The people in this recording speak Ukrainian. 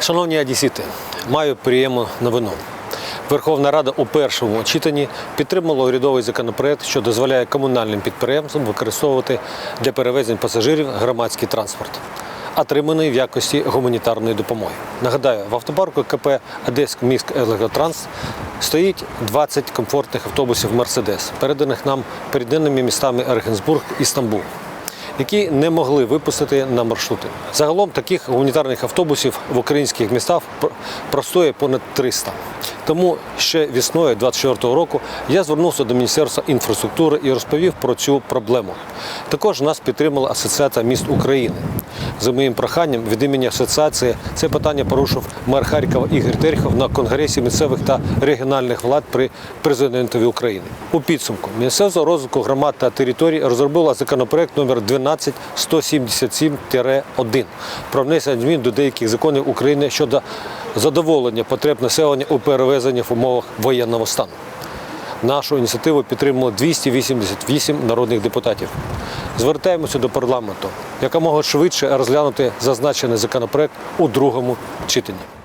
Шановні одесіти, маю приємну новину. Верховна Рада у першому читанні підтримала урядовий законопроект, що дозволяє комунальним підприємствам використовувати для перевезень пасажирів громадський транспорт, отриманий в якості гуманітарної допомоги. Нагадаю, в автопарку КП Одеськ міськ Електротранс стоїть 20 комфортних автобусів Мерседес, переданих нам переденними містами Регенсбург і Стамбул які не могли випустити на маршрути. Загалом таких гуманітарних автобусів в українських містах простоє понад 300. Тому ще весною 24 року я звернувся до Міністерства інфраструктури і розповів про цю проблему. Також нас підтримала Асоціація міст України. За моїм проханням від імені асоціації це питання порушив мер Харкова Ігор Терехов на конгресі місцевих та регіональних влад при президентові України. У підсумку Міністерство розвитку громад та територій розробило законопроект номер 12177-1 про внесення змін до деяких законів України щодо задоволення потреб населення у перевезенні в умовах воєнного стану. Нашу ініціативу підтримало 288 народних депутатів. Звертаємося до парламенту якомога швидше розглянути зазначений законопроект у другому читанні.